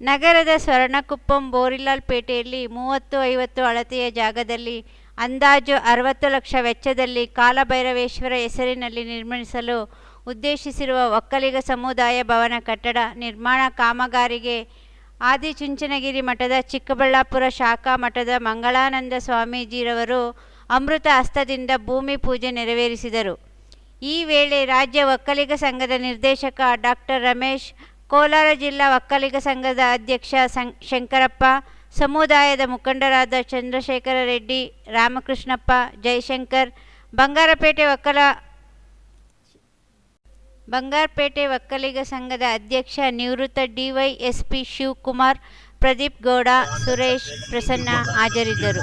ನಗರದ ಸ್ವರ್ಣಕುಪ್ಪಂ ಬೋರಿಲಾಲ್ ಪೇಟೆಯಲ್ಲಿ ಮೂವತ್ತು, ಐವತ್ತು ಅಳತೆಯ ಜಾಗದಲ್ಲಿ ಅಂದಾಜು ಅರವತ್ತು ಲಕ್ಷ ವೆಚ್ಚದಲ್ಲಿ ಕಾಲಭೈರವೇಶ್ವರ ಹೆಸರಿನಲ್ಲಿ ನಿರ್ಮಿಸಲು ಉದ್ದೇಶಿಸಿರುವ ಒಕ್ಕಲಿಗ ಸಮುದಾಯ ಭವನ ಕಟ್ಟಡ ನಿರ್ಮಾಣ ಕಾಮಗಾರಿಗೆ ಆದಿಚುಂಚನಗಿರಿ ಮಠದ ಚಿಕ್ಕಬಳ್ಳಾಪುರ ಶಾಖಾ ಮಠದ ಮಂಗಳಾನಂದ ಸ್ವಾಮೀಜಿರವರು ಅಮೃತ ಹಸ್ತದಿಂದ ಭೂಮಿ ಪೂಜೆ ನೆರವೇರಿಸಿದರು. ಈ ವೇಳೆ ರಾಜ್ಯ ಒಕ್ಕಲಿಗ ಸಂಘದ ನಿರ್ದೇಶಕ ಡಾಕ್ಟರ್ ರಮೇಶ್ ಕೋಲಾರ ಜಿಲ್ಲಾ ಒಕ್ಕಲಿಗ ಸಂಘದ ಅಧ್ಯಕ್ಷ ಸಂ, ಶಂಕರಪ್ಪ, ಸಮುದಾಯದ ಮುಖಂಡರಾದ ಚಂದ್ರಶೇಖರ ರೆಡ್ಡಿ, ರಾಮಕೃಷ್ಣಪ್ಪ ಜಯಶಂಕರ್ ಬಂಗಾರಪೇಟೆ ಒಕ್ಕಲ, ಬಂಗಾರಪೇಟೆ ಒಕ್ಕಲಿಗ ಸಂಘದ ಅಧ್ಯಕ್ಷ ನಿವೃತ್ತ ಡಿವೈಎಸ್ಪಿ ಶಿವಕುಮಾರ್, ಪ್ರದೀಪ್ ಗೌಡ, ಸುರೇಶ್ ಪ್ರಸನ್ನ ಹಾಜರಿದ್ದರು.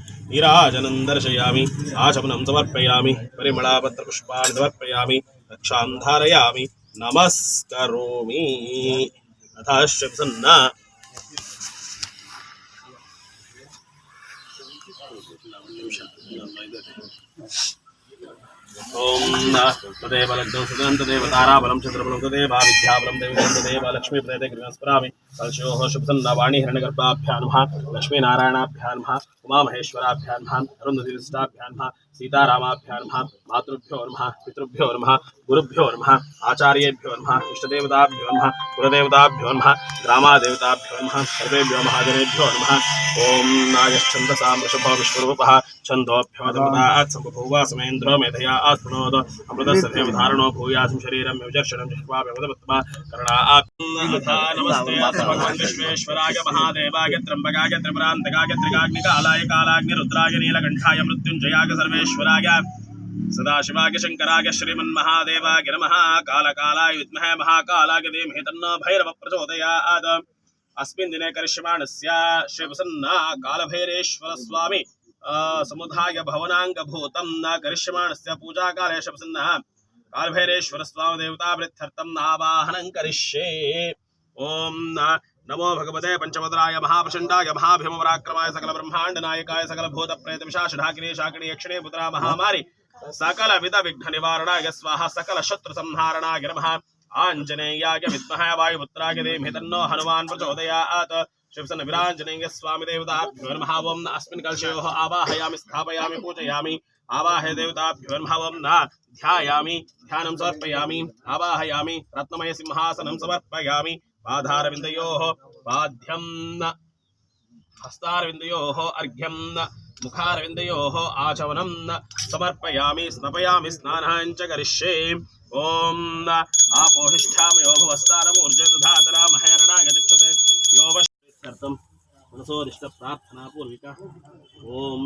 नीराजनं दर्शयामि आचमनं समर्पयामि परिमलापत्रपुष्पाणि समर्पयामि रक्षां धारयामि नमस्करोमि अथाश्च प्रसन्ना Thank you. ओम तदेव लग्नं सुदनं तदेव ताराबलं चन्द्रबलं तदेव विद्याबलं देवं तदेव लक्ष्मीप्रदे गृहस्मरामि कलशोः शुभसन्नवाणी हिरण्यगर्भाभ्यां नमः लक्ष्मीनारायणाभ्यां नमः उमामहेश्वराभ्यां नमः अरुन्धतिरिष्टाभ्यां नमः सीताराभ्या मातृभ्यो नम, पितृभ्यो गुरुभ्यो नम, आचार्यभ्यो इष्टदेवताभ्यो नम कुलदेवताभ्यो नम ग्रामदेवताभ्यो नम, सर्वेभ्यो महाजनेभ्यो नम। ओं नागछंदसा वृषभो विश्वरूप छंदोभ्योदूव समेन्द्रो मेधया अमृतस्य देवधारणो भूयासं शरीरं नमस्ते विश्वेश्वराय महादेवाय त्र्यम्बकाय त्रिपुरान्तकाय त्रिकाग्निकालाय कालाग्निरुद्राय नीलकण्ठाय मृत्युञ्जयाय सर्वेश्वर परमेश्वराय सदाशिवाय शंकराय श्रीमन्महादेवाय नमः। कालकालाय विद्महे महाकालाय धीमहि तन्नो भैरवः प्रचोदयात् अस्मिन् दिने करिष्यमाणस्य भैरेश्वर स्वामी समुदाय भवनांग भवनाङ्गभूतं न करिष्यमाणस्य पूजाकाले श्रीप्रसन्नः कालभैरेश्वरस्वामिदेवतावृत्यर्थं नावाहनं करिष्ये। ॐ నమో భగవతే పంచమదరాయ మహాప్రచండాయ మహాభీమవరాక్రమాయ సకల బ్రహ్మాండ నాయకాయ సకల భూత ప్రేత విశాషఢాకిని శాకిని యక్షిణే పుత్ర మహామారి సకల విధ విఘ్న నివారణాయ స్వాహ సకల శత్రు సంహారణాయ నమః ఆంజనేయాయ విద్మహ వాయుపుత్రాయ దేమి తన్నో హనుమాన్ ప్రచోదయాత్ శివసన విరాంజనేయ స్వామి దేవతాభ్యో నమః ఓం అస్మిన్ కల్శయోః ఆవాహయామి స్థాపయామి పూజయామి ఆవాహయ దేవతాభ్యో నమః ఓం ధ్యాయామి ధ్యానం సమర్పయామి ఆవాహయామి రత్నమయ సింహాసనం సమర్పయామి పాధారవిందయో పాద్యం న. హస్తారవిందయో అర్ఘ్యం న. ముఖారవిందయో ఆచవనం న. సమర్పయామి స్నపయామి స్నానాంచ కరిష్యే ఓం న. ఆపోహిష్ఠామి యోభవస్తారమూర్జతుధాతరా మహేరణా గజక్షతే. యోవశ్కర్తం మనసోరిష్ట ప్రార్థనా పూర్విక. ఓం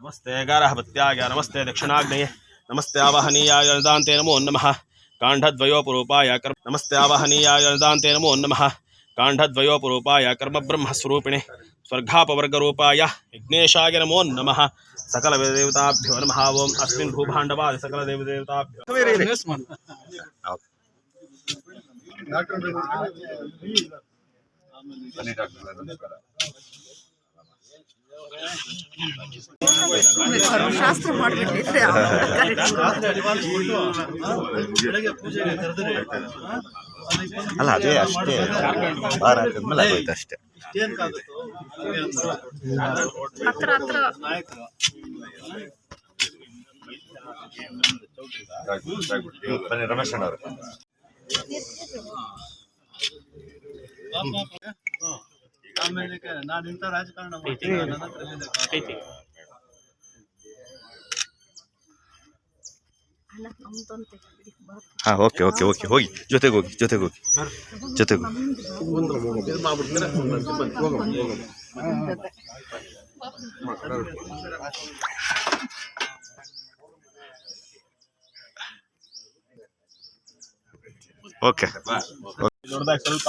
నమస్తే గారహపత్యాయ నమస్తే దక్షిణాగ్నే నమస్తే ఆవహనీయాయ దాంతే నమో నమః. काण्डद्वयोपरूपाय कर्म नमस्ते आवहनीयाय निदान्ते नमो नमः काण्डद्वयोपरूपाय कर्मब्रह्मस्वरूपिणे स्वर्गापवर्गरूपाय विघ्नेशाय नमो नमः सकलदेवताभ्यो नमः ओम् अस्मिन् भूभाण्डवादि सकलदेवदेवताभ्यो ಶಾಸ್ತ್ರ ಮಾಡ್ಬಿಟ್ಟಿದ್ರೆ ಅಲ್ಲ ಅದೇ ಅಷ್ಟೇ. ಭಾರ ಆಗುತ್ತೆ ಅಷ್ಟೇ. ಹತ್ರ ಹತ್ರ ರಮೇಶ್ ಅಣ್ಣವ್ರು. ಆಮೇಲೆ ನಾನು ಇಂಥ ರಾಜಕಾರಣ ಮಾಡ್ತೀನಿ. ಹಾ ಓಕೆ ಓಕೆ ಓಕೆ. ಹೋಗಿ ಜೊತೆಗೆ ಹೋಗಿ ಜೊತೆಗೆ ಹೋಗಿ. ಜೊತೆಗೆ ಹೋಗಿ. ಓಕೆ. ದೊಡ್ಡದಾಗಿ ಸ್ವಲ್ಪ.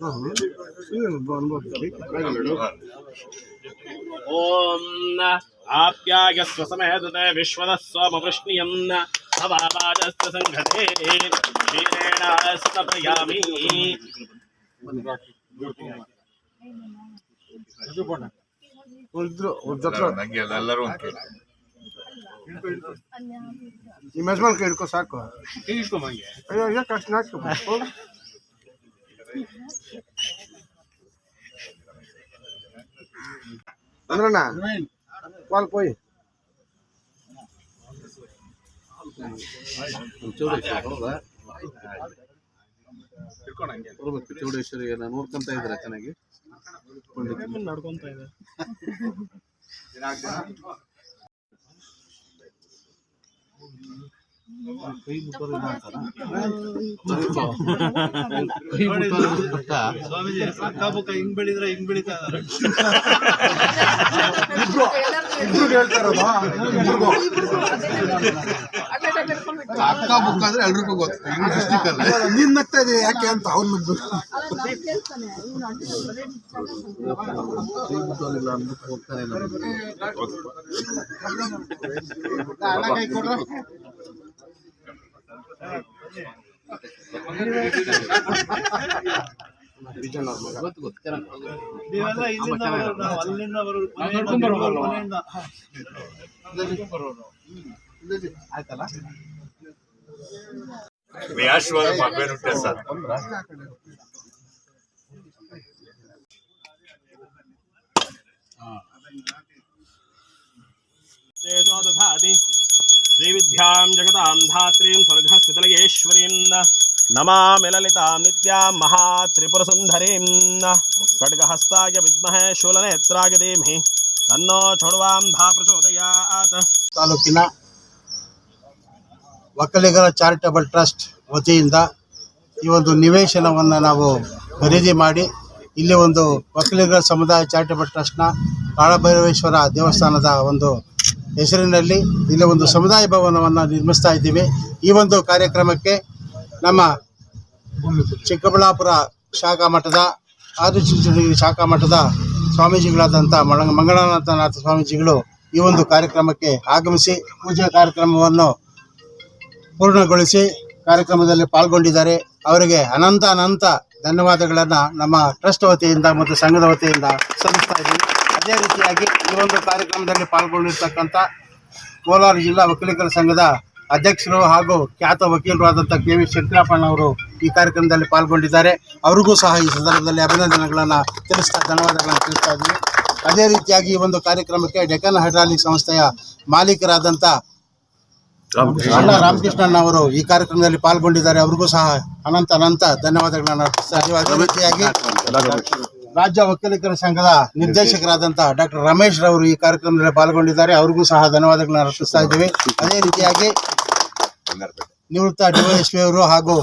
ಮಂಗಳ ನೀರಾಜನಂಚ ಕರಿಷ್ಯೆ ಹಾ. ಓಂ ಆಪ್ಯಾಯಸ್ವ ಸಮೇತತೆ ವಿಶ್ವದ ಸ್ವಮವೃಷ್ಣಿಯಂ ಭವಾಪಾದಸ್ತ ಸಂಘತೆ ಕ್ಷೀರೇಣ ಸ್ತಪಯಾಮಿ ನಂಗೆ ಎಲ್ಲರೂ ಉಂಟು ಈ ಮೆಜರ್ಮೆಂಟ್ ಹಿಡ್ಕೊ ಸಾಕು ಅಯ್ಯೋ ಯಾಕೆ ಅಷ್ಟು ನಾಟಕ ಅಂದ್ರಣ್ಣ? ವಾಲ್ ಪೋಯ್ ಚೌಡೇಶ್ವರಿ ಎಲ್ಲ ನೋಡ್ಕೊಂತ ಇದ್ರ ಚೆನ್ನಾಗಿ. ನಡ್ಕೊಂತ ಇದೆ ಅಕ್ಕ ಬುಕ್ಕ ಬೆಳಿದ್ರೆ ಹಿಂಗ್ ಬೆಳಿತಾ. ಅಕ್ಕ ಬುಕ್ ಅಂದ್ರೆ ಎಲ್ರಿಗೂ ಗೊತ್ತು ಹಿಂಗ್ ಡಿಸ್ಟಿಕ್ ಅಲ್ಲ ನೀನ್ ನಗ್ತಾ ಇದೆ ಯಾಕೆ ಅಂತ ಅವ್ನ ನಗ್ಬೇಕು ನೀವೆಲ್ಲ ಇಲ್ಲಿಂದ ನಾವು ಅಲ್ಲಿಂದ ಬರೋರು ಆಯ್ತಲ್ಲ ಸರ್ ಧಾತಿ ಶ್ರೀವಿದ್ಯಾಂ ಜಗತಾಂ ಧಾತ್ರೀಂ ಸ್ವರ್ಗಸ್ಥಿತಲಯೇಶ್ವರೀಂ ನಮಾಮಿ ಲಲಿತಾಂ ನಿತ್ಯಾಂ ಮಹಾ ತ್ರಿಪುರಸುಂದರೀಂ ಖಡ್ಗಹಸ್ತಾಯ ವಿದ್ಮಹೇ ಶೂಲನೇತ್ರಾಯ ಧೀಮಿ ತನ್ನೋ ಚೋಡುವಾಂ ಧಾ ಪ್ರಚೋದಯಾತ್ ತಾಲೂಕಿನ ಒಕ್ಕಲಿಗರ ಚಾರಿಟಬಲ್ ಟ್ರಸ್ಟ್ ವತಿಯಿಂದ ಈ ಒಂದು ನಿವೇಶನವನ್ನು ನಾವು ಖರೀದಿ ಮಾಡಿ, ಇಲ್ಲಿ ಒಂದು ಒಕ್ಕಲಿಗರ ಸಮುದಾಯ ಚಾರಿಟಬಲ್ ಟ್ರಸ್ಟ್ನ ಕಾಳಭೈರವೇಶ್ವರ ದೇವಸ್ಥಾನದ ಒಂದು ಹೆಸರಿನಲ್ಲಿ ಇಲ್ಲಿ ಒಂದು ಸಮುದಾಯ ಭವನವನ್ನು ನಿರ್ಮಿಸ್ತಾ ಇದ್ದೀವಿ. ಈ ಒಂದು ಕಾರ್ಯಕ್ರಮಕ್ಕೆ ನಮ್ಮ ಚಿಕ್ಕಬಳ್ಳಾಪುರ ಶಾಖಾ ಮಠದ, ಆದಿಚುಂಚನಗಿರಿ ಶಾಖಾ ಮಠದ ಸ್ವಾಮೀಜಿಗಳಾದಂಥ ಮಳ ಮಂಗಳಾನಾಥನಾಥ ಸ್ವಾಮೀಜಿಗಳು ಈ ಒಂದು ಕಾರ್ಯಕ್ರಮಕ್ಕೆ ಆಗಮಿಸಿ ಪೂಜಾ ಕಾರ್ಯಕ್ರಮವನ್ನು ಪೂರ್ಣಗೊಳಿಸಿ ಕಾರ್ಯಕ್ರಮದಲ್ಲಿ ಪಾಲ್ಗೊಂಡಿದ್ದಾರೆ. ಅವರಿಗೆ ಅನಂತ ಅನಂತ ಧನ್ಯವಾದಗಳನ್ನು ನಮ್ಮ ಟ್ರಸ್ಟ್ ವತಿಯಿಂದ ಮತ್ತು ಸಂಘದ ವತಿಯಿಂದ ಸಲ್ಲಿಸ್ತಾ ಇದ್ದೀವಿ. ಅದೇ ರೀತಿಯಾಗಿ ಈ ಒಂದು ಕಾರ್ಯಕ್ರಮದಲ್ಲಿ ಪಾಲ್ಗೊಂಡಿರ್ತಕ್ಕಂಥ ಕೋಲಾರ ಜಿಲ್ಲಾ ವಕೀಲಕರ ಸಂಘದ ಅಧ್ಯಕ್ಷರು ಹಾಗೂ ಖ್ಯಾತ ವಕೀಲರು ಆದಂಥ ಕೆ ವಿ ಈ ಕಾರ್ಯಕ್ರಮದಲ್ಲಿ ಪಾಲ್ಗೊಂಡಿದ್ದಾರೆ. ಅವರಿಗೂ ಸಹ ಈ ಸಂದರ್ಭದಲ್ಲಿ ಅಭಿನಂದನೆಗಳನ್ನು ತಿಳಿಸ್ತಾ ಧನ್ಯವಾದಗಳನ್ನು ತಿಳಿಸ್ತಾ ಇದ್ದೀವಿ ಅದೇ ರೀತಿಯಾಗಿ ಈ ಒಂದು ಕಾರ್ಯಕ್ರಮಕ್ಕೆ ಡೆಕನ್ ಹೈಡ್ರಾಲಿಕ್ ಸಂಸ್ಥೆಯ ಮಾಲೀಕರಾದಂಥ ಅಣ್ಣ ರಾಮಕೃಷ್ಣನ್ ಅವರು ಈ ಕಾರ್ಯಕ್ರಮದಲ್ಲಿ ಪಾಲ್ಗೊಂಡಿದ್ದಾರೆ. ಅವರಿಗೂ ಸಹ ಅನಂತ ಅನಂತ ಧನ್ಯವಾದಗಳನ್ನು ಅರ್ಪಿಸ್ತಾ ಅದೇ ರೀತಿಯಾಗಿ ರಾಜ್ಯ ಒಕ್ಕಲಿಗರ ಸಂಘದ ನಿರ್ದೇಶಕರಾದಂತಹ ಡಾಕ್ಟರ್ ರಮೇಶ್ ರವರು ಈ ಕಾರ್ಯಕ್ರಮದಲ್ಲಿ ಪಾಲ್ಗೊಂಡಿದ್ದಾರೆ. ಅವರಿಗೂ ಸಹ ಧನ್ಯವಾದಗಳನ್ನು ಅರ್ಪಿಸ್ತಾ ಇದ್ದೇವೆ. ಅದೇ ರೀತಿಯಾಗಿ ನಿವೃತ್ತ ಡಿವೈಎಸ್ಪಿ ಅವರು ಹಾಗೂ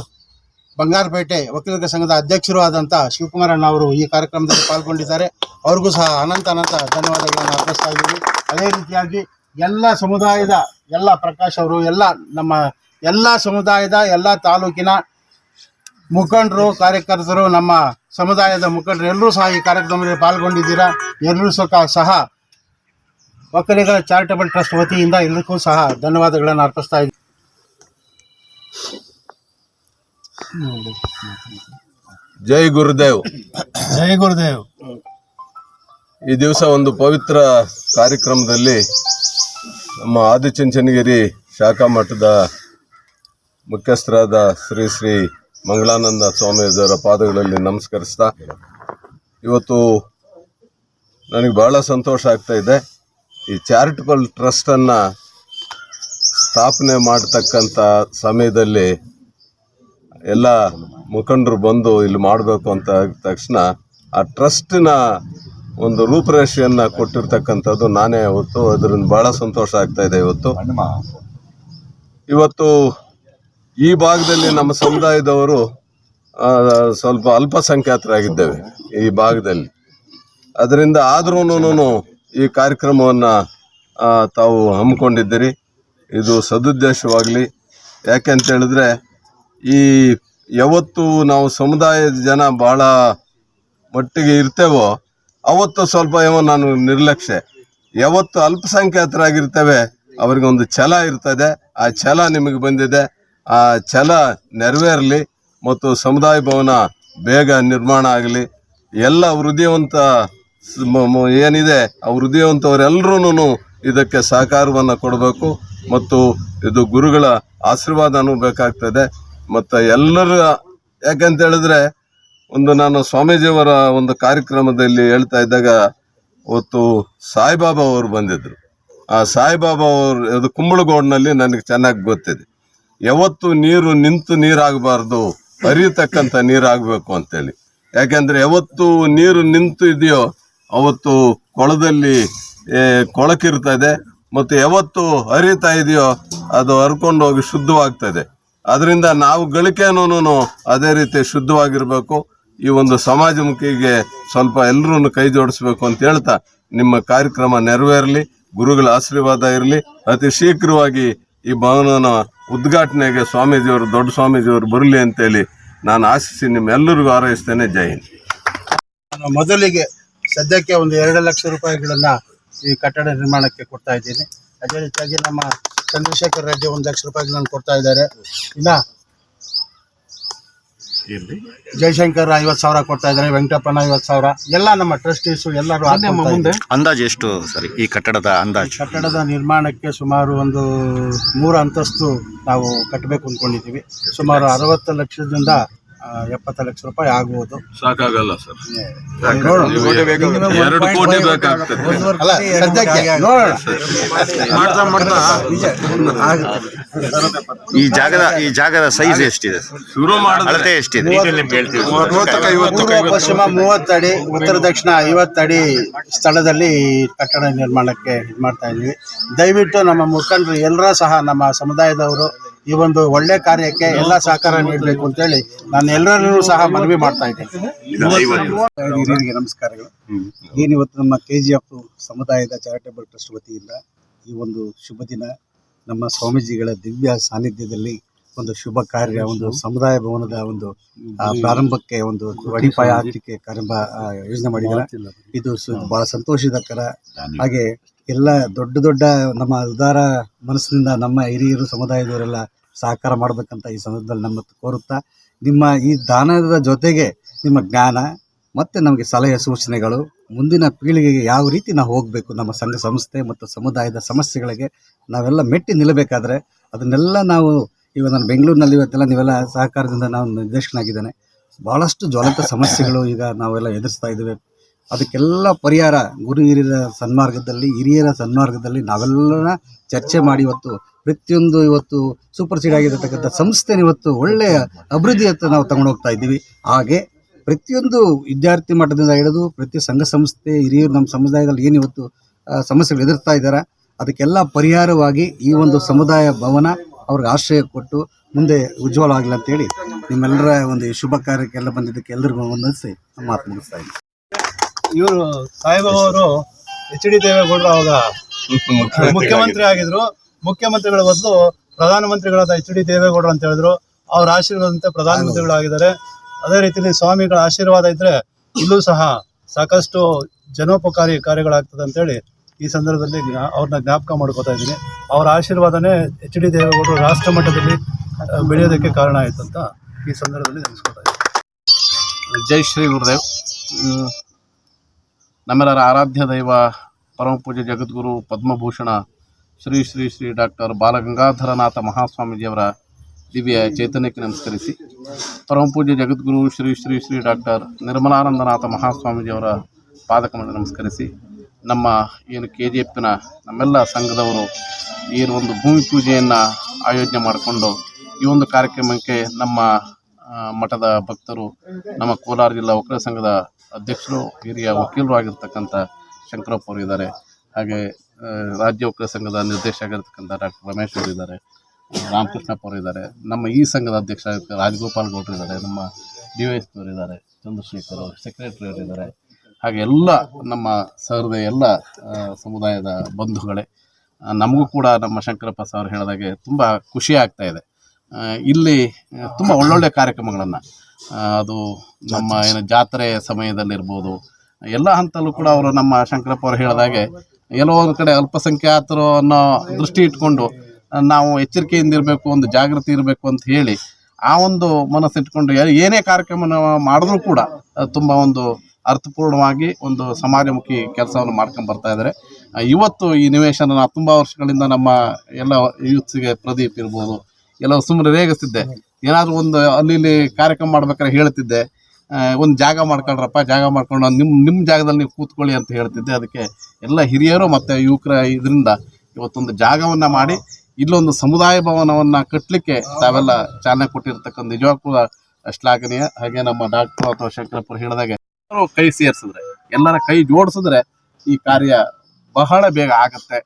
ಬಂಗಾರಪೇಟೆ ವಕೀಲರ ಸಂಘದ ಅಧ್ಯಕ್ಷರು ಆದಂಥ ಶಿವಕುಮಾರಣ್ಣ ಅವರು ಈ ಕಾರ್ಯಕ್ರಮದಲ್ಲಿ ಪಾಲ್ಗೊಂಡಿದ್ದಾರೆ. ಅವ್ರಿಗೂ ಸಹ ಅನಂತ ಅನಂತ ಧನ್ಯವಾದಗಳನ್ನು ಅರ್ಪಿಸ್ತಾ ಇದ್ದೀವಿ. ಅದೇ ರೀತಿಯಾಗಿ ಎಲ್ಲ ಸಮುದಾಯದ, ಎಲ್ಲ ಪ್ರಕಾಶ್ ಅವರು, ಎಲ್ಲ ನಮ್ಮ ಎಲ್ಲ ಸಮುದಾಯದ, ಎಲ್ಲ ತಾಲೂಕಿನ ಮುಖಂಡರು, ಕಾರ್ಯಕರ್ತರು, ನಮ್ಮ ಸಮುದಾಯದ ಮುಖಂಡರು ಎಲ್ಲರೂ ಸಹ ಈ ಕಾರ್ಯಕ್ರಮದಲ್ಲಿ ಪಾಲ್ಗೊಂಡಿದ್ದೀರಾ? ಎಲ್ಲರೂ ಸಹ ಸಹ ಒಕ್ಕಲಿಗರ ಚಾರಿಟಬಲ್ ಟ್ರಸ್ಟ್ ವತಿಯಿಂದ ಎಲ್ಲರಿಗೂ ಸಹ ಧನ್ಯವಾದಗಳನ್ನು ಅರ್ಪಿಸ್ತಾ ಜೈ ಗುರುದೇವ್. ಜೈ ಗುರುದೇವ್. ಈ ದಿವಸ ಒಂದು ಪವಿತ್ರ ಕಾರ್ಯಕ್ರಮದಲ್ಲಿ ನಮ್ಮ ಆದಿಚುಂಚನಗಿರಿ ಶಾಖಾ ಮಠದ ಮುಖ್ಯಸ್ಥರಾದ ಶ್ರೀ ಶ್ರೀ ಮಂಗಳಾನಂದ ಸ್ವಾಮೀಜಿಯವರ ಪಾದಗಳಲ್ಲಿ ನಮಸ್ಕರಿಸ್ತಾ, ಇವತ್ತು ನನಗೆ ಬಹಳ ಸಂತೋಷ ಆಗ್ತಾ ಇದೆ. ಈ ಚಾರಿಟಬಲ್ ಟ್ರಸ್ಟನ್ನು ಸ್ಥಾಪನೆ ಮಾಡತಕ್ಕಂಥ ಸಮಯದಲ್ಲಿ ಎಲ್ಲ ಮುಖಂಡರು ಬಂದು ಇಲ್ಲಿ ಮಾಡಬೇಕು ಅಂತ ತಕ್ಷಣ ಆ ಟ್ರಸ್ಟಿನ ಒಂದು ರೂಪುರೇಷೆಯನ್ನು ಕೊಟ್ಟಿರ್ತಕ್ಕಂಥದ್ದು ನಾನೇ ಇವತ್ತು ಅದರಿಂದ ಭಾಳ ಸಂತೋಷ ಆಗ್ತಾ ಇದೆ ಇವತ್ತು. ಇವತ್ತು ಈ ಭಾಗದಲ್ಲಿ ನಮ್ಮ ಸಮುದಾಯದವರು ಸ್ವಲ್ಪ ಅಲ್ಪಸಂಖ್ಯಾತರಾಗಿದ್ದೇವೆ ಈ ಭಾಗದಲ್ಲಿ. ಅದರಿಂದ ಆದ್ರೂ ಈ ಕಾರ್ಯಕ್ರಮವನ್ನು ತಾವು ಹಮ್ಮಿಕೊಂಡಿದ್ದೀರಿ. ಇದು ಸದುದ್ದೇಶವಾಗಲಿ. ಯಾಕೆಂತೇಳಿದ್ರೆ ಈ ಯಾವತ್ತು ನಾವು ಸಮುದಾಯದ ಜನ ಭಾಳ ಮಟ್ಟಿಗೆ ಇರ್ತೇವೋ, ಅವತ್ತು ಸ್ವಲ್ಪ ಏನೋ ನಾನು ನಿರ್ಲಕ್ಷ್ಯ. ಯಾವತ್ತು ಅಲ್ಪಸಂಖ್ಯಾತರಾಗಿರ್ತೇವೆ, ಅವರಿಗೆ ಒಂದು ಛಲ ಇರ್ತದೆ. ಆ ಛಲ ನಿಮಗೆ ಬಂದಿದೆ. ಆ ಛಲ ನೆರವೇರಲಿ ಮತ್ತು ಸಮುದಾಯ ಭವನ ಬೇಗ ನಿರ್ಮಾಣ ಆಗಲಿ. ಎಲ್ಲ ಮ- ಏನಿದೆ, ಆ ವೃದ್ಧಿವಂತವರೆಲ್ಲರೂ ಇದಕ್ಕೆ ಸಹಕಾರವನ್ನು ಕೊಡಬೇಕು ಮತ್ತು ಇದು ಗುರುಗಳ ಆಶೀರ್ವಾದನೂ ಬೇಕಾಗ್ತದೆ ಮತ್ತು ಎಲ್ಲರ ಯಾಕೆಂತ ಹೇಳಿದ್ರೆ ಒಂದು ನಾನು ಸ್ವಾಮೀಜಿಯವರ ಒಂದು ಕಾರ್ಯಕ್ರಮದಲ್ಲಿ ಹೇಳ್ತಾ ಇದ್ದಾಗ ಒತ್ತು ಸಾಯಿಬಾಬಾ ಅವರು ಬಂದಿದ್ದರು ಆ ಸಾಯಿಬಾಬಾ ಅವರು, ಅದು ಕುಂಬಳಗೋಡ್ನಲ್ಲಿ ನನಗೆ ಚೆನ್ನಾಗಿ ಗೊತ್ತಿದೆ. ಯಾವತ್ತು ನೀರು ನಿಂತು ನೀರಾಗಬಾರ್ದು, ಹರಿಯತಕ್ಕಂಥ ನೀರಾಗಬೇಕು ಅಂತೇಳಿ. ಯಾಕೆಂದ್ರೆ ಯಾವತ್ತು ನೀರು ನಿಂತು ಇದೆಯೋ, ಅವತ್ತು ಕೊಳದಲ್ಲಿ ಕೊಳಕಿರ್ತದೆ ಮತ್ತು ಯಾವತ್ತು ಹರಿತಾ ಇದೆಯೋ, ಅದು ಹರ್ಕೊಂಡು ಹೋಗಿ ಶುದ್ಧವಾಗ್ತದೆ. ಅದರಿಂದ ನಾವು ಗಳಿಕೆನೂ ಅದೇ ರೀತಿ ಶುದ್ಧವಾಗಿರಬೇಕು. ಈ ಒಂದು ಸಮಾಜಮುಖಿಗೆ ಸ್ವಲ್ಪ ಎಲ್ಲರೂ ಕೈ ಜೋಡಿಸ್ಬೇಕು ಅಂತ ಹೇಳ್ತಾ ನಿಮ್ಮ ಕಾರ್ಯಕ್ರಮ ನೆರವೇರಲಿ, ಗುರುಗಳ ಆಶೀರ್ವಾದ ಇರಲಿ. ಅತಿ ಶೀಘ್ರವಾಗಿ ಈ ಭವನನ ಉದ್ಘಾಟನೆಗೆ ಸ್ವಾಮೀಜಿಯವರು, ದೊಡ್ಡ ಸ್ವಾಮೀಜಿಯವರು ಬರಲಿ ಅಂತೇಳಿ ನಾನು ಆಶಿಸಿ ನಿಮ್ಮೆಲ್ಲರಿಗೂ ಹಾರೈಸ್ತೇನೆ. ಜೈ ಹಿಂದ್. ಮೊದಲಿಗೆ ಸದ್ಯಕ್ಕೆ ಒಂದು ಎರಡು ಲಕ್ಷ ರೂಪಾಯಿಗಳನ್ನ ಈ ಕಟ್ಟಡ ನಿರ್ಮಾಣಕ್ಕೆ ಕೊಡ್ತಾ ಇದ್ದೀನಿ. ಅದೇ ರೀತಿಯಾಗಿ ನಮ್ಮ ಚಂದ್ರಶೇಖರ್ ರೆಡ್ಡಿ ಒಂದು ಲಕ್ಷ ರೂಪಾಯಿಗಳನ್ನು ಕೊಡ್ತಾ ಇದ್ದಾರೆ. ಇನ್ನ ಜಯಶಂಕರ್ ಐವತ್ತು ಸಾವಿರ ಕೊಡ್ತಾ ಇದ್ದಾರೆ ವೆಂಕಟಪ್ಪನ ಐವತ್ತು ಸಾವಿರ. ಎಲ್ಲ ನಮ್ಮ ಟ್ರಸ್ಟೀಸ್ ಎಲ್ಲರೂ ಹಾಕ್ಕೊಳ್ತಾ ಇದ್ದಾರೆ. ಅಂದಾಜು ಎಷ್ಟು ಸರಿ ಈ ಕಟ್ಟಡದ ಅಂದಾಜು? ಕಟ್ಟಡದ ನಿರ್ಮಾಣಕ್ಕೆ ಸುಮಾರು ಒಂದು ಮೂರು ಅಂತಸ್ತು ನಾವು ಕಟ್ಟಬೇಕು ಅಂದ್ಕೊಂಡಿದ್ದೀವಿ. ಸುಮಾರು ಅರವತ್ತು ಲಕ್ಷದಿಂದ ಎಪ್ಪತ್ತು ಲಕ್ಷ ರೂಪಾಯಿ ಆಗುವುದು ಸಾಕಾಗಲ್ಲ ಸರ್. ಎರಡು ಕೋಟಿ ಬೇಕಾಗ್ತದೆ. ಈ ಜಾಗದ ಈ ಜಾಗದ ಸೈಜ್ ಎಷ್ಟಿದೆ ಶುರು ಮಾಡಿದ್ರೆ ಅಳತೆ ಎಷ್ಟಿದೆ? ಪೂರ್ವ ಪಶ್ಚಿಮ ಮೂವತ್ತಡಿ ಉತ್ತರ ದಕ್ಷಿಣ ಐವತ್ತಡಿ ಸ್ಥಳದಲ್ಲಿ ಕಟ್ಟಡ ನಿರ್ಮಾಣಕ್ಕೆ ಇದು ಮಾಡ್ತಾ ಇದ್ದೀವಿ ದಯವಿಟ್ಟು ನಮ್ಮ ಮುಖಂಡರು ಎಲ್ಲರೂ ಸಹ ನಮ್ಮ ಸಮುದಾಯದವರು ಈ ಒಂದು ಒಳ್ಳೆ ಕಾರ್ಯಕ್ಕೆ ಎಲ್ಲ ಸಹಕಾರ ನೀಡಬೇಕು ಅಂತೇಳಿ ನಾನು ಎಲ್ಲರನ್ನೂ ಸಹ ಮನವಿ ಮಾಡ್ತಾ ಇದ್ದೇನೆ. ನಮಸ್ಕಾರಗಳು. ಏನಿವತ್ತು ನಮ್ಮ ಕೆ ಜಿ ಎಫ್ ಸಮುದಾಯದ ಚಾರಿಟೇಬಲ್ ಟ್ರಸ್ಟ್ ವತಿಯಿಂದ ಈ ಒಂದು ಶುಭ ದಿನ ನಮ್ಮ ಸ್ವಾಮೀಜಿಗಳ ದಿವ್ಯ ಸಾನ್ನಿಧ್ಯದಲ್ಲಿ ಒಂದು ಶುಭ ಕಾರ್ಯ ಒಂದು ಸಮುದಾಯ ಭವನದ ಒಂದು ಪ್ರಾರಂಭಕ್ಕೆ ಒಂದು ಅಡಿಪಾಯ ಹಾಕಲಿಕ್ಕೆ ಕಾರ್ಯ ಯೋಜನೆ ಮಾಡಿದ್ದಾರೆ. ಇದು ಬಹಳ ಸಂತೋಷದಕರ ಹಾಗೆ ಎಲ್ಲ ದೊಡ್ಡ ದೊಡ್ಡ ನಮ್ಮ ಉದಾರ ಮನಸ್ಸಿನಿಂದ ನಮ್ಮ ಹಿರಿಯರು ಸಮುದಾಯದವರೆಲ್ಲ ಸಹಕಾರ ಮಾಡಬೇಕಂತ ಈ ಸಂದರ್ಭದಲ್ಲಿ ನಮ್ಮ ಕೋರುತ್ತಾ, ನಿಮ್ಮ ಈ ದಾನದ ಜೊತೆಗೆ ನಿಮ್ಮ ಜ್ಞಾನ ಮತ್ತು ನಮಗೆ ಸಲಹೆ ಸೂಚನೆಗಳು ಮುಂದಿನ ಪೀಳಿಗೆಗೆ ಯಾವ ರೀತಿ ನಾವು ಹೋಗಬೇಕು, ನಮ್ಮ ಸಂಘ ಸಂಸ್ಥೆ ಮತ್ತು ಸಮುದಾಯದ ಸಮಸ್ಯೆಗಳಿಗೆ ನಾವೆಲ್ಲ ಮೆಟ್ಟಿ ನಿಲ್ಲಬೇಕಾದ್ರೆ ಅದನ್ನೆಲ್ಲ ನಾವು ಇವಾಗ ನಾನು ಬೆಂಗಳೂರಿನಲ್ಲಿ ಇವತ್ತೆಲ್ಲ ನೀವೆಲ್ಲ ಸಹಕಾರದಿಂದ ನಾವು ನಿರ್ದೇಶಕನಾಗಿದ್ದೇನೆ ಭಾಳಷ್ಟು ಜ್ವಲಂತ ಸಮಸ್ಯೆಗಳು ಈಗ ನಾವೆಲ್ಲ ಎದುರಿಸ್ತಾ ಇದ್ದೇವೆ. ಅದಕ್ಕೆಲ್ಲ ಪರಿಹಾರ ಗುರು ಹಿರಿಯರ ಸನ್ಮಾರ್ಗದಲ್ಲಿ ಹಿರಿಯರ ಸನ್ಮಾರ್ಗದಲ್ಲಿ ನಾವೆಲ್ಲ ಚರ್ಚೆ ಮಾಡಿ ಇವತ್ತು ಪ್ರತಿಯೊಂದು ಇವತ್ತು ಸೂಪರ್ ಸೀಡ್ ಆಗಿರತಕ್ಕಂಥ ಸಂಸ್ಥೆನ ಇವತ್ತು ಒಳ್ಳೆಯ ಅಭಿವೃದ್ಧಿಯತ್ತ ನಾವು ತಗೊಂಡು ಹೋಗ್ತಾ ಇದ್ದೀವಿ. ಹಾಗೆ ಪ್ರತಿಯೊಂದು ವಿದ್ಯಾರ್ಥಿ ಮಟ್ಟದಿಂದ ಹಿಡಿದು ಪ್ರತಿ ಸಂಘ ಸಂಸ್ಥೆ, ಹಿರಿಯರು ನಮ್ಮ ಸಮುದಾಯದಲ್ಲಿ ಏನು ಇವತ್ತು ಸಮಸ್ಯೆಗಳು ಎದುರ್ತಾ ಇದ್ದಾರೆ, ಅದಕ್ಕೆಲ್ಲ ಪರಿಹಾರವಾಗಿ ಈ ಒಂದು ಸಮುದಾಯ ಭವನ ಅವ್ರಿಗೆ ಆಶ್ರಯ ಕೊಟ್ಟು ಮುಂದೆ ಉಜ್ವಲ ಆಗಲಿ ಅಂತೇಳಿ ನಿಮ್ಮೆಲ್ಲರ ಒಂದು ಶುಭ ಕಾರ್ಯಕ್ಕೆಲ್ಲ ಬಂದಿದ್ದಕ್ಕೆ ಎಲ್ಲರಿಗೂ ನಮ್ಮ ಮಾತು ಮುಗಿಸ್ತಾ ಇದ್ದೀನಿ. ಇವರು ಸಾಯಿಬಾಬಾ ಅವರು ಎಚ್ ಡಿ ದೇವೇಗೌಡರು ಅವಾಗ ಮುಖ್ಯಮಂತ್ರಿ ಆಗಿದ್ರು. ಮುಖ್ಯಮಂತ್ರಿಗಳ ಬದಲು ಪ್ರಧಾನಮಂತ್ರಿಗಳಾದ ಎಚ್ ಡಿ ದೇವೇಗೌಡರು ಅಂತ ಹೇಳಿದ್ರು. ಅವ್ರ ಆಶೀರ್ವಾದಂತೆ ಪ್ರಧಾನಮಂತ್ರಿಗಳಾಗಿದ್ದಾರೆ ಅದೇ ರೀತಿಯಲ್ಲಿ ಸ್ವಾಮಿಗಳ ಆಶೀರ್ವಾದ ಇದ್ರೆ ಇಲ್ಲೂ ಸಹ ಸಾಕಷ್ಟು ಜನೋಪಕಾರಿ ಕಾರ್ಯಗಳಾಗ್ತದೆ ಅಂತೇಳಿ ಈ ಸಂದರ್ಭದಲ್ಲಿ ಅವ್ರನ್ನ ಜ್ಞಾಪಕ ಮಾಡ್ಕೋತಾ ಇದ್ದೀನಿ. ಅವರ ಆಶೀರ್ವಾದನೇ ಎಚ್ ಡಿ ದೇವೇಗೌಡರು ರಾಷ್ಟ್ರ ಮಟ್ಟದಲ್ಲಿ ಬೆಳೆಯೋದಕ್ಕೆ ಕಾರಣ ಆಯಿತು ಅಂತ ಈ ಸಂದರ್ಭದಲ್ಲಿ ನೆನೆಸ್ಕೊತಾ ಇದ್ದೀನಿ. ಜೈ ಶ್ರೀ ಗುರುದೇವ್. ಹ್ಮ್. ನಮ್ಮೆಲ್ಲರ ಆರಾಧ್ಯ ದೈವ, ಪರಮ ಪೂಜ್ಯ ಜಗದ್ಗುರು ಪದ್ಮಭೂಷಣ ಶ್ರೀ ಶ್ರೀ ಶ್ರೀ ಡಾಕ್ಟರ್ ಬಾಲಗಂಗಾಧರನಾಥ ಮಹಾಸ್ವಾಮೀಜಿಯವರ ದಿವ್ಯ ಚೈತನ್ಯಕ್ಕೆ ನಮಸ್ಕರಿಸಿ. ಪರಮ ಪೂಜ್ಯ ಜಗದ್ಗುರು ಶ್ರೀ ಶ್ರೀ ಶ್ರೀ ಡಾಕ್ಟರ್ ನಿರ್ಮಲಾನಂದನಾಥ ಮಹಾಸ್ವಾಮೀಜಿಯವರ ಪಾದಕಮಂಡ ನಮಸ್ಕರಿಸಿ. ನಮ್ಮ ಏನು ಕೆ ಜಿ ಎಫ್ನ ನಮ್ಮೆಲ್ಲ ಸಂಘದವರು ಏನು ಒಂದು ಭೂಮಿ ಪೂಜೆಯನ್ನು ಆಯೋಜನೆ ಮಾಡಿಕೊಂಡು ಈ ಒಂದು ಕಾರ್ಯಕ್ರಮಕ್ಕೆ ನಮ್ಮ ಮಠದ ಭಕ್ತರು ನಮ್ಮ ಕೋಲಾರ ಜಿಲ್ಲಾ ವಕೀಲರ ಸಂಘದ ಅಧ್ಯಕ್ಷರು, ಹಿರಿಯ ವಕೀಲರು ಆಗಿರ್ತಕ್ಕಂಥ ಶಂಕರಪ್ಪ ಅವರು ಇದ್ದಾರೆ. ಹಾಗೆ ರಾಜ್ಯ ವಕೀಲರ ಸಂಘದ ನಿರ್ದೇಶಕರಾಗಿರ್ತಕ್ಕಂಥ ಡಾಕ್ಟರ್ ರಮೇಶ್ ಅವರು ಇದ್ದಾರೆ. ರಾಮಕೃಷ್ಣಪ್ಪ ಅವರು ಇದ್ದಾರೆ. ನಮ್ಮ ಈ ಸಂಘದ ಅಧ್ಯಕ್ಷ ರಾಜಗೋಪಾಲ್ ಗೌಡ್ರು ಇದ್ದಾರೆ. ನಮ್ಮ ಡಿ ವೈ ಎಸ್ ಅವರು ಇದ್ದಾರೆ. ಚಂದ್ರಶೇಖರ್ ಅವರು, ಸೆಕ್ರೆಟರಿ ಅವರು ಇದ್ದಾರೆ. ಹಾಗೆ ಎಲ್ಲ ನಮ್ಮ ಸಹೃದಯ ಎಲ್ಲ ಸಮುದಾಯದ ಬಂಧುಗಳೇ. ನಮಗೂ ಕೂಡ ನಮ್ಮ ಶಂಕರಪ್ಪ ಸರ್ ಹೇಳಿದಾಗೆ ತುಂಬ ಖುಷಿ ಆಗ್ತಾ ಇದೆ. ಇಲ್ಲಿ ತುಂಬ ಒಳ್ಳೊಳ್ಳೆ ಕಾರ್ಯಕ್ರಮಗಳನ್ನು ಅದು ನಮ್ಮ ಏನು ಜಾತ್ರೆ ಸಮಯದಲ್ಲಿರ್ಬೋದು, ಎಲ್ಲ ಹಂತಲ್ಲೂ ಕೂಡ ಅವರು ನಮ್ಮ ಶಂಕರಪ್ಪ ಅವರು ಹೇಳಿದಾಗೆ ಎಲ್ಲೋ ಒಂದು ಕಡೆ ಅಲ್ಪಸಂಖ್ಯಾತರು ಅನ್ನೋ ದೃಷ್ಟಿ ಇಟ್ಕೊಂಡು, ನಾವು ಎಚ್ಚರಿಕೆಯಿಂದ ಇರಬೇಕು, ಒಂದು ಜಾಗೃತಿ ಇರಬೇಕು ಅಂತ ಹೇಳಿ, ಆ ಒಂದು ಮನಸ್ಸಿಟ್ಕೊಂಡು ಏನೇ ಕಾರ್ಯಕ್ರಮ ಮಾಡಿದ್ರೂ ಕೂಡ ತುಂಬ ಒಂದು ಅರ್ಥಪೂರ್ಣವಾಗಿ ಒಂದು ಸಮಾಜಮುಖಿ ಕೆಲಸವನ್ನು ಮಾಡ್ಕೊಂಡು ಬರ್ತಾ ಇದ್ದಾರೆ ಇವತ್ತು ಈ ನಿವೇಶನ ತುಂಬ ವರ್ಷಗಳಿಂದ ನಮ್ಮ ಎಲ್ಲ ಯೂತ್ಸ್ಗೆ ಪ್ರದೀಪ್ ಇರ್ಬೋದು ಎಲ್ಲ ಸುಮ್ಮನೆ ರೇಗಿಸ್ತಿದ್ದೆ. ಏನಾದರೂ ಒಂದು ಅಲ್ಲಿ ಇಲ್ಲಿ ಕಾರ್ಯಕ್ರಮ ಮಾಡ್ಬೇಕಾದ್ರೆ ಹೇಳ್ತಿದ್ದೆ. ಒಂದು ಜಾಗ ಮಾಡ್ಕೊಳ್ರಪ್ಪ ಜಾಗ ಮಾಡ್ಕೊಂಡು ನಿಮ್ಮ ನಿಮ್ಮ ಜಾಗದಲ್ಲಿ ನೀವು ಕೂತ್ಕೊಳ್ಳಿ ಅಂತ ಹೇಳ್ತಿದ್ದೆ. ಅದಕ್ಕೆ ಎಲ್ಲ ಹಿರಿಯರು ಮತ್ತು ಯುವಕರ ಇದರಿಂದ ಇವತ್ತೊಂದು ಜಾಗವನ್ನು ಮಾಡಿ, ಇಲ್ಲೊಂದು ಸಮುದಾಯ ಭವನವನ್ನು ಕಟ್ಟಲಿಕ್ಕೆ ತಾವೆಲ್ಲ ಚಾಲನೆ ಕೊಟ್ಟಿರ್ತಕ್ಕಂಥ ನಿಜವಾಗ ಕೂಡ ಶ್ಲಾಘನೀಯ. ಹಾಗೆ ನಮ್ಮ ಡಾಕ್ಟರ್ ಅಥವಾ ಶಂಕರಪ್ಪರು ಹೇಳಿದಾಗೆ, ಎಲ್ಲರೂ ಕೈ ಸೇರಿಸಿದ್ರೆ, ಎಲ್ಲರ ಕೈ ಜೋಡಿಸಿದ್ರೆ ಈ ಕಾರ್ಯ ಬಹಳ ಬೇಗ ಆಗುತ್ತೆ.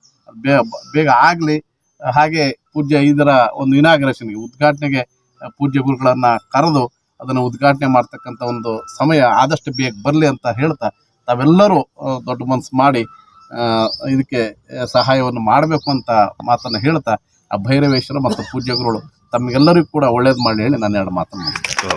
ಬೇಗ ಆಗಲಿ. ಹಾಗೆ ಪೂಜ್ಯ ಇದರ ಒಂದು ಇನಾಗ್ರೇಷನ್ಗೆ ಉದ್ಘಾಟನೆಗೆ ಪೂಜ್ಯ ಗುರುಗಳನ್ನ ಕರೆದು ಅದನ್ನು ಉದ್ಘಾಟನೆ ಮಾಡ್ತಕ್ಕಂಥ ಒಂದು ಸಮಯ ಆದಷ್ಟು ಬೇಗ ಬರಲಿ ಅಂತ ಹೇಳ್ತಾ ತಾವೆಲ್ಲರೂ ದೊಡ್ಡ ಮನಸ್ಸು ಮಾಡಿ ಇದಕ್ಕೆ ಸಹಾಯವನ್ನು ಮಾಡಬೇಕು ಅಂತ ಮಾತನ್ನು ಹೇಳ್ತಾ, ಆ, ಭೈರವೇಶ್ವರ ಮತ್ತು ಪೂಜ್ಯ ಗುರುಗಳು ತಮಗೆಲ್ಲರಿಗೂ ಕೂಡ ಒಳ್ಳೇದು ಮಾಡಿ ಹೇಳಿ ನಾನು ಎರಡು ಮಾತನ್ನು.